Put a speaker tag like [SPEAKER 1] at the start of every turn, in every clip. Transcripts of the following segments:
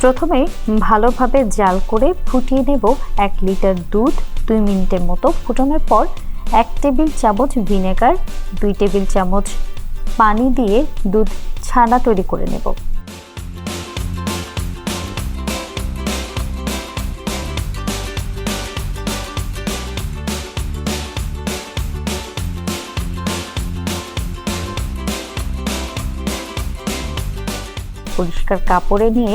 [SPEAKER 1] প্রথমে ভালোভাবে জাল করে ফুটিয়ে নেব এক লিটার দুধ দুই মিনিটের মতো ফুটানোর পর এক টেবিল চামচ ভিনেগার, দুই টেবিল চামচ পানি দিয়ে দুধ ছানা তৈরি করে নেব। পরিষ্কার কাপড়ে নিয়ে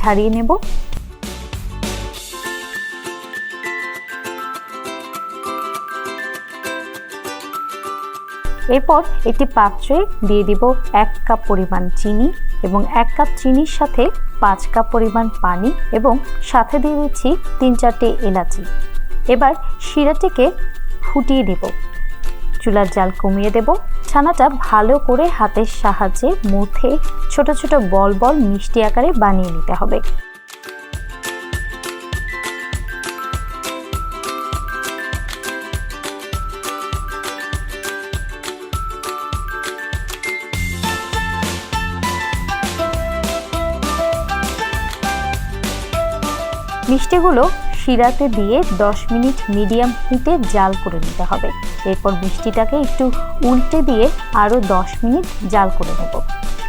[SPEAKER 1] ঝাড়িয়ে নেব। এরপর একটি পাত্রে দিয়ে দিব এক কাপ পরিমাণ চিনি এবং এক কাপ চিনির সাথে পাঁচ কাপ পরিমাণ পানি এবং সাথে দিয়ে দিচ্ছি তিন চারটে এলাচি। এবার শিরাটিকে ফুটিয়ে দিব। চুলার জাল কমিয়ে দেব। ছানাটা ভালো করে হাতের সাহায্যে মুথে ছোট ছোট বল বল মিষ্টি আকারে বানিয়ে নিতে হবে। মিষ্টিগুলো শিরাতে দিয়ে 10 মিনিট মিডিয়াম হিটে জাল করে নিতে হবে। এরপর মিষ্টিটাকে একটু উল্টে দিয়ে আরও 10 মিনিট জাল করে নেব।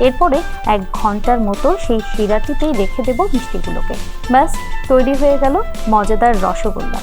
[SPEAKER 1] এরপরে এক ঘণ্টার মতো সেই শিরাটিতেই রেখে দেব মিষ্টিগুলোকে। ব্যাস, তৈরি হয়ে গেল মজাদার রসগোল্লা।